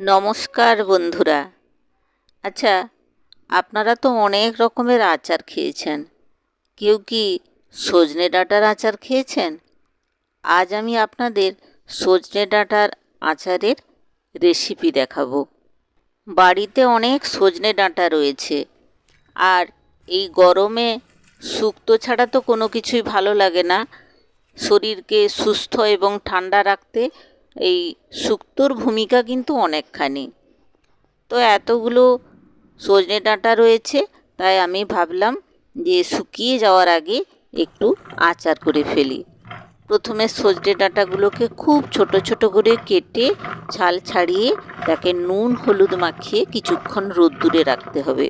নমস্কার বন্ধুরা। আচ্ছা আপনারা তো অনেক রকমের আচার খেয়েছেন। কেউ কি সজনে ডাঁটার আচার খেয়েছেন? আজ আমি আপনাদের সজনে ডাঁটার আচারের রেসিপি দেখাবো। বাড়িতে অনেক সজনে ডাঁটা রয়েছে। আর এই গরমে শুক্তো ছাড়া তো কোনো কিছুই ভালো লাগে না। শরীরকে সুস্থ এবং ঠান্ডা রাখতে এই শুক্তোর ভূমিকা কিন্তু অনেকখানি। তো এতগুলো সজনে ডাঁটা রয়েছে, তাই আমি ভাবলাম যে শুকিয়ে যাওয়ার আগে একটু আচার করে ফেলি। প্রথমে সজনে ডাঁটাগুলোকে খুব ছোট ছোট করে কেটে ছাল ছাড়িয়ে তাকে নুন হলুদ মাখিয়ে কিছুক্ষণ রোদ্দুরে রাখতে হবে।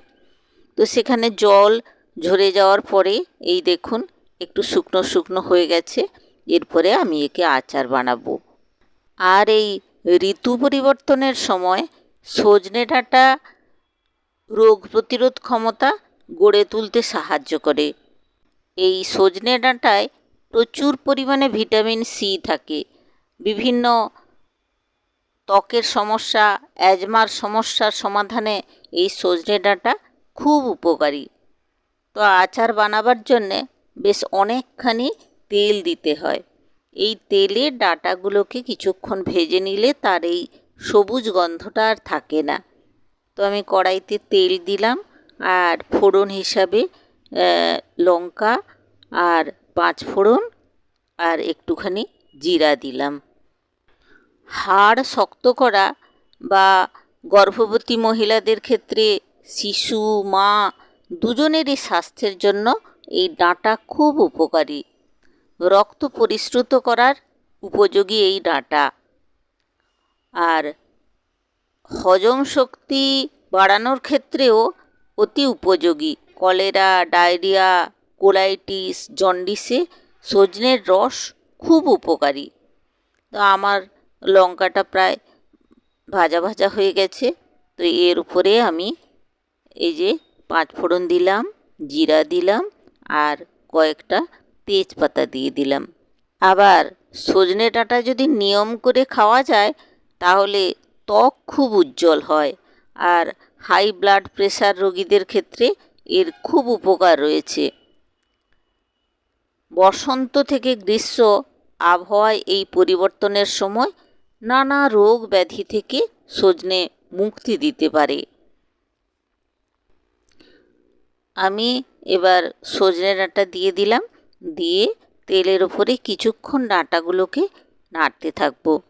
তো সেখানে জল ঝরে যাওয়ার পরে এই দেখুন, একটু শুকনো শুকনো হয়ে গেছে, এরপরে আমি একে আচার বানাবো। আর এই ঋতু পরিবর্তনের সময় সজনে ডাঁটা রোগ প্রতিরোধ ক্ষমতা গড়ে তুলতে সাহায্য করে। এই সজনে ডাঁটায় প্রচুর পরিমাণে ভিটামিন সি থাকে। বিভিন্ন ত্বকের সমস্যা, অ্যাজমার সমস্যার সমাধানে এই সজনে ডাঁটা খুব উপকারী। তো আচার বানাবার জন্যে বেশ অনেকখানি তেল দিতে হয়। এই তেলে ডাঁটাগুলোকে কিছুক্ষণ ভেজে নিলে তার এই সবুজ গন্ধটা আর থাকে না। তো আমি কড়াইতে তেল দিলাম আর ফোড়ন হিসাবে লঙ্কা আর পাঁচ ফোড়ন আর একটুখানি জিরা দিলাম। হাড় শক্ত করা বা গর্ভবতী মহিলাদের ক্ষেত্রে শিশু, মা দুজনেরই স্বাস্থ্যের জন্য এই ডাঁটা খুব উপকারী। রক্ত পরিশ্রুত করার উপযোগী এই ডাঁটা। আর হজম শক্তি বাড়ানোর ক্ষেত্রেও অতি উপযোগী। কলেরা, ডায়রিয়া, কোলাইটিস, জন্ডিসে সজনের রস খুব উপকারী। তো আমার লঙ্কাটা প্রায় ভাজা ভাজা হয়ে গেছে। তো এর উপরে আমি এই যে পাঁচ ফোড়ন দিলাম, জিরা দিলাম, আর কয়েকটা তেজপাতা দিয়ে দিলাম। আবার সজনে ডাঁটা যদি নিয়ম করে খাওয়া যায়, তাহলে ত্বক খুব উজ্জ্বল হয় আর হাই ব্লাড প্রেশার রোগীদের ক্ষেত্রে এর খুব উপকার রয়েছে। বসন্ত থেকে গ্রীষ্ম আবহাওয়ায় এই পরিবর্তনের সময় নানা রোগ ব্যাধি থেকে সজনে মুক্তি দিতে পারে। আমি এবার সজনে ডাঁটা দিয়ে দিলাম। দিয়ে তেলের ওপরে কিছুক্ষণ ডাঁটাগুলোকে নাড়তে থাকব।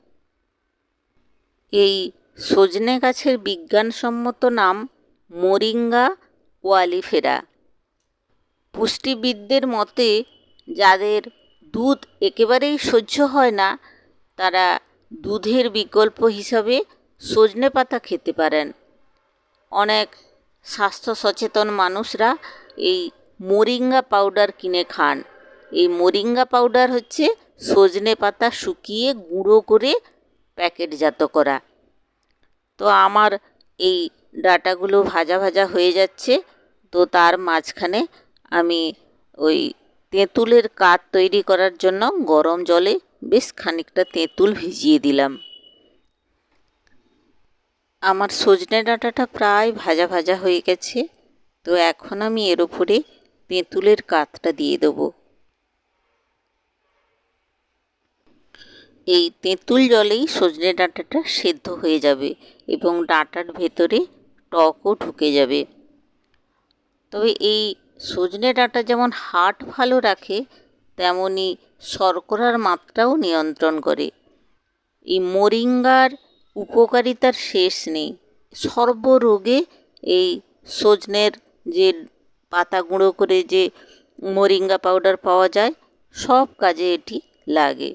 এই সজনে গাছের বিজ্ঞানসম্মত নাম মোরিঙ্গা ওয়ালিফেরা। পুষ্টিবিদদের মতে, যাদের দুধ একেবারেই সহ্য হয় না, তারা দুধের বিকল্প হিসাবে সজনে পাতা খেতে পারেন। অনেক স্বাস্থ্য সচেতন মানুষরা এই মোরিঙ্গা পাউডার কিনে খান। এই মোরিঙ্গা পাউডার হচ্ছে সজনে পাতা শুকিয়ে গুঁড়ো করে প্যাকেটজাত করা। তো আমার এই ডাটাগুলো ভাজা ভাজা হয়ে যাচ্ছে। তো তার মাঝখানে আমি ওই তেঁতুলের কাঠ তৈরি করার জন্য গরম জলে বেশ খানিকটা তেঁতুল ভিজিয়ে দিলাম। আমার সজনে ডাঁটাটা প্রায় ভাজা ভাজা হয়ে গেছে। তো এখন আমি এর ওপরে তেঁতুলের কাতটা দিয়ে দেবো। এই তেঁতুল জলেই সজনে ডাঁটাটা সেদ্ধ হয়ে যাবে এবং ডাঁটার ভেতরে টকও ঢুকে যাবে। তবে এই সজনে ডাঁটা যেমন হার্ট ভালো রাখে, তেমনি শর্করার মাত্রাও নিয়ন্ত্রণ করে। এই মোরিঙ্গার উপকারিতার শেষ নেই। সর্বরোগে এই সজনের যে পাতা গুঁড়ো করে যে মোরিঙ্গা পাউডার পাওয়া যায়, সব কাজে এটি লাগে।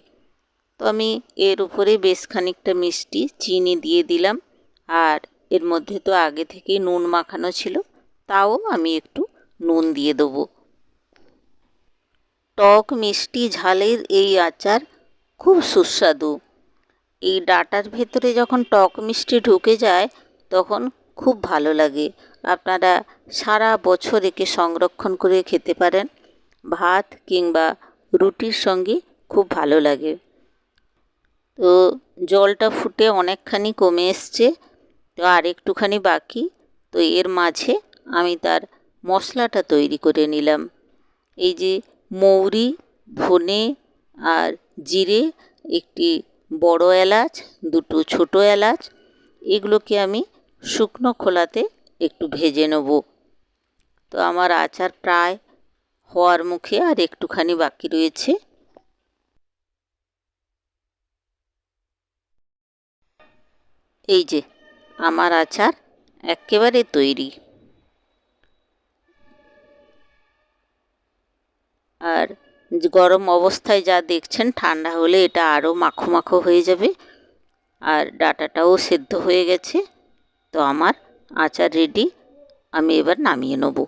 তো আমি এর উপরে বেশ খানিকটা মিষ্টি চিনি দিয়ে দিলাম। আর এর মধ্যে তো আগে থেকেই নুন মাখানো ছিল, তাও আমি একটু নুন দিয়ে দেবো। টক মিষ্টি ঝালের এই আচার খুব সুস্বাদু। এই ডাটার ভেতরে যখন টক মিষ্টি ঢুকে যায়, তখন খুব ভালো লাগে। আপনারা সারা বছর একে সংরক্ষণ করে খেতে পারেন। ভাত কিংবা রুটির সঙ্গে খুব ভালো লাগে। তো জলটা ফুটে অনেকখানি কমে এসছে, তো আর একটুখানি বাকি। তো এর মাঝে আমি তার মশলাটা তৈরি করে নিলাম। এই যে মৌরি, ধনে আর জিরে, একটি বড় এলাচ, দুটো ছোট এলাচ, এগুলোকে আমি শুকনো খোলাতে একটু ভেজে নেব। তো আমার আচার প্রায় হওয়ার মুখে আর একটুখানি বাকি রয়েছে। এই যে, আমার আচার একেবারে তৈরি। আর গরম অবস্থায় যা দেখছেন, ঠান্ডা হলে এটা আরও মাখো মাখো হয়ে যাবে। আর ডাটাটাও সেদ্ধ হয়ে গেছে। তো আমার আচার রেডি আমি এবার নামিয়ে নেব।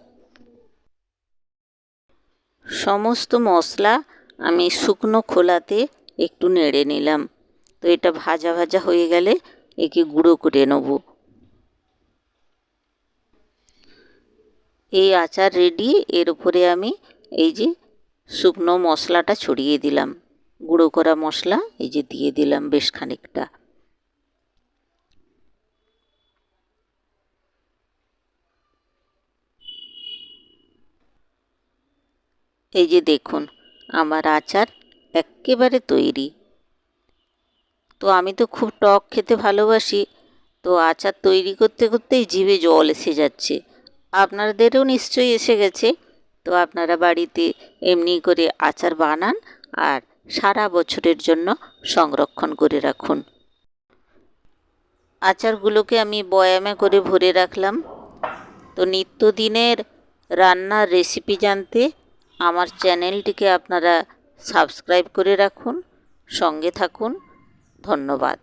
সমস্ত মশলা আমি শুকনো খোলাতে একটু নেড়ে নিলাম। তো এটা ভাজা ভাজা হয়ে গেলে একে গুঁড়ো করে নেব। এই আচার রেডি এর উপরে আমি এই যে শুকনো মশলাটা ছড়িয়ে দিলাম। গুঁড়ো করা মশলা এই যে দিয়ে দিলাম বেশ খানিকটা। এই যে দেখুন, আমার আচার একেবারে তৈরি। তো আমি তো খুব টক খেতে ভালোবাসি। তো আচার তৈরি করতে করতেই জিভে জল এসে যাচ্ছে। আপনাদেরও নিশ্চয়ই এসে গেছে। তো আপনারা বাড়িতে এমনি করে আচার বানান আর সারা বছরের জন্য সংরক্ষণ করে রাখুন। আচারগুলোকে আমি বয়ামে করে ভরে রাখলাম। তো নিত্যদিনের রান্নার রেসিপি জানতে আমার চ্যানেলটিকে আপনারা সাবস্ক্রাইব করে রাখুন। সঙ্গে থাকুন। ধন্যবাদ।